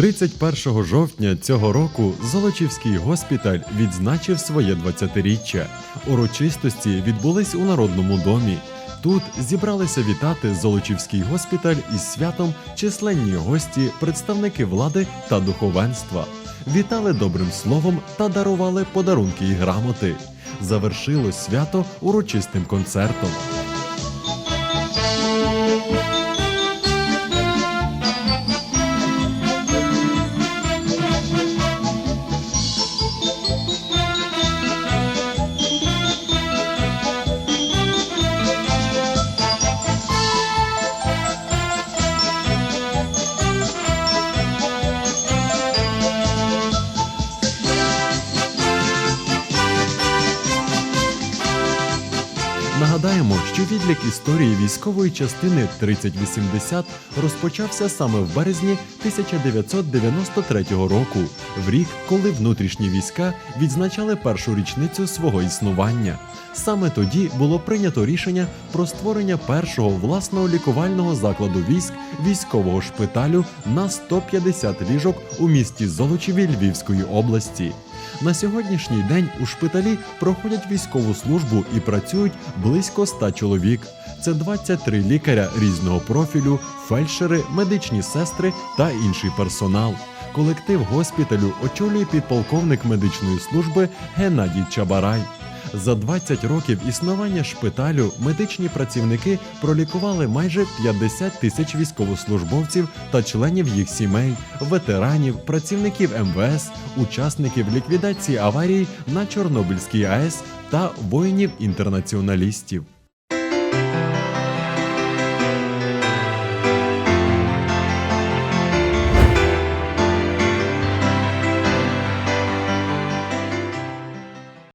31 жовтня цього року Золочівський госпіталь відзначив своє 20-річчя. Урочистості відбулись у Народному домі. Тут зібралися вітати Золочівський госпіталь із святом численні гості, представники влади та духовенства. Вітали добрим словом та дарували подарунки і грамоти. Завершилось свято урочистим концертом. Нагадаємо, що відлік історії військової частини 3080 розпочався саме в березні 1993 року, в рік, коли внутрішні війська відзначали першу річницю свого існування. Саме тоді було прийнято рішення про створення першого власного лікувального закладу військ військового шпиталю на 150 ліжок у місті Золочеві Львівської області. На сьогоднішній день у шпиталі проходять військову службу і працюють близько 100 чоловік. Це 23 лікаря різного профілю, фельдшери, медичні сестри та інший персонал. Колектив госпіталю очолює підполковник медичної служби Геннадій Чабарай. За 20 років існування шпиталю медичні працівники пролікували майже 50 тисяч військовослужбовців та членів їх сімей, ветеранів, працівників МВС, учасників ліквідації аварій на Чорнобильській АЕС та воїнів-інтернаціоналістів.